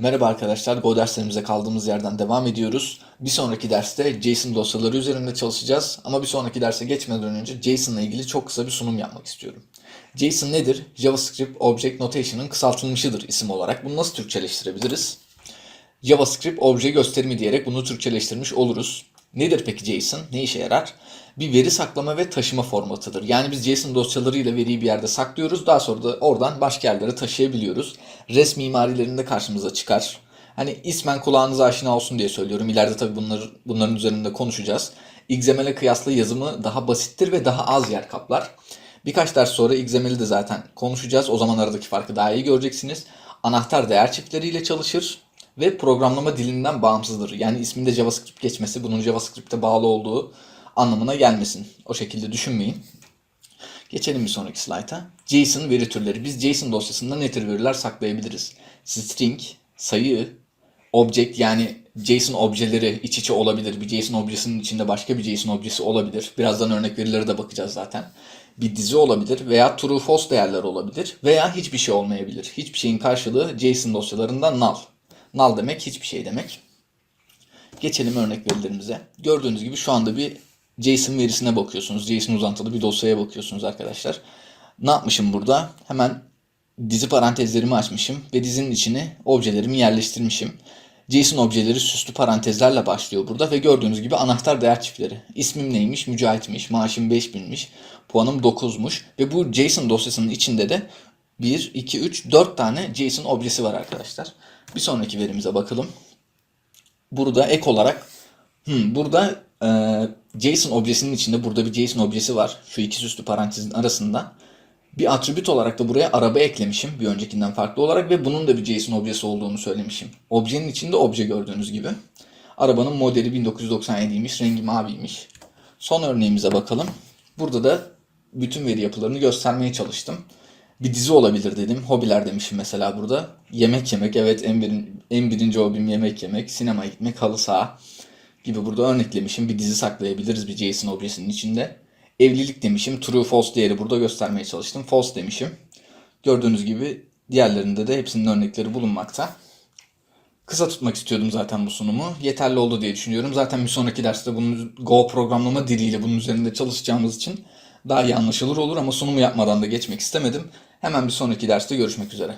Merhaba arkadaşlar, Go derslerimize kaldığımız yerden devam ediyoruz. Bir sonraki derste JSON dosyaları üzerinde çalışacağız. Ama bir sonraki derse geçmeden önce JSON ile ilgili çok kısa bir sunum yapmak istiyorum. JSON nedir? JavaScript Object Notation'ın kısaltılmışıdır isim olarak. Bunu nasıl Türkçeleştirebiliriz? JavaScript obje gösterimi diyerek bunu Türkçeleştirmiş oluruz. Nedir peki JSON? Ne işe yarar? Bir veri saklama ve taşıma formatıdır. Yani biz JSON dosyalarıyla veriyi bir yerde saklıyoruz. Daha sonra da oradan başka yerlere taşıyabiliyoruz. REST mimarilerinde karşımıza çıkar. Hani ismen kulağınıza aşina olsun diye söylüyorum. İleride tabii bunları, bunların üzerinde konuşacağız. XML'e kıyasla yazımı daha basittir ve daha az yer kaplar. Birkaç ders sonra XML'i de zaten konuşacağız. O zaman aradaki farkı daha iyi göreceksiniz. Anahtar değer çiftleriyle çalışır ve programlama dilinden bağımsızdır. Yani isminde JavaScript geçmesi bunun JavaScript'e bağlı olduğu anlamına gelmesin. O şekilde düşünmeyin. Geçelim bir sonraki slayta. JSON veri türleri. Biz JSON dosyasında ne tür veriler saklayabiliriz? String, sayı, object yani JSON objeleri iç içe olabilir. Bir JSON objesinin içinde başka bir JSON objesi olabilir. Birazdan örnek verilere de bakacağız zaten. Bir dizi olabilir veya true false değerler olabilir veya hiçbir şey olmayabilir. Hiçbir şeyin karşılığı JSON dosyalarında null. Null demek hiçbir şey demek. Geçelim örnek verilerimize. Gördüğünüz gibi şu anda bir JSON verisine bakıyorsunuz. JSON uzantılı bir dosyaya bakıyorsunuz arkadaşlar. Ne yapmışım burada? Hemen dizi parantezlerimi açmışım ve dizinin içine objelerimi yerleştirmişim. JSON objeleri süslü parantezlerle başlıyor burada ve gördüğünüz gibi anahtar değer çiftleri. İsmim neymiş? Mücahit'miş. Maaşım 5000'miş. Puanım 9'muş. Ve bu JSON dosyasının içinde de 1, 2, 3, 4 tane JSON objesi var arkadaşlar. Bir sonraki verimize bakalım. Burada ek olarak hmm, burada e, JSON objesinin içinde burada bir JSON objesi var. Şu iki süslü parantezin arasında. Bir atribüt olarak da buraya araba eklemişim bir öncekinden farklı olarak ve bunun da bir JSON objesi olduğunu söylemişim. Objenin içinde obje gördüğünüz gibi. Arabanın modeli 1997'ymiş, rengi maviymiş. Son örneğimize bakalım. Burada da bütün veri yapılarını göstermeye çalıştım. Bir dizi olabilir dedim. Hobiler demişim mesela burada. Yemek yemek, evet en, birin, en birinci hobim yemek yemek. Sinemaya gitmek, halı saha gibi burada örneklemişim. Bir dizi saklayabiliriz bir JSON objesinin içinde. Evlilik demişim. True false değeri burada göstermeye çalıştım. False demişim. Gördüğünüz gibi diğerlerinde de hepsinin örnekleri bulunmakta. Kısa tutmak istiyordum zaten bu sunumu. Yeterli oldu diye düşünüyorum. Zaten bir sonraki derste bunun Go programlama diliyle bunun üzerinde çalışacağımız için daha iyi anlaşılır olur ama sunumu yapmadan da geçmek istemedim. Hemen bir sonraki derste görüşmek üzere.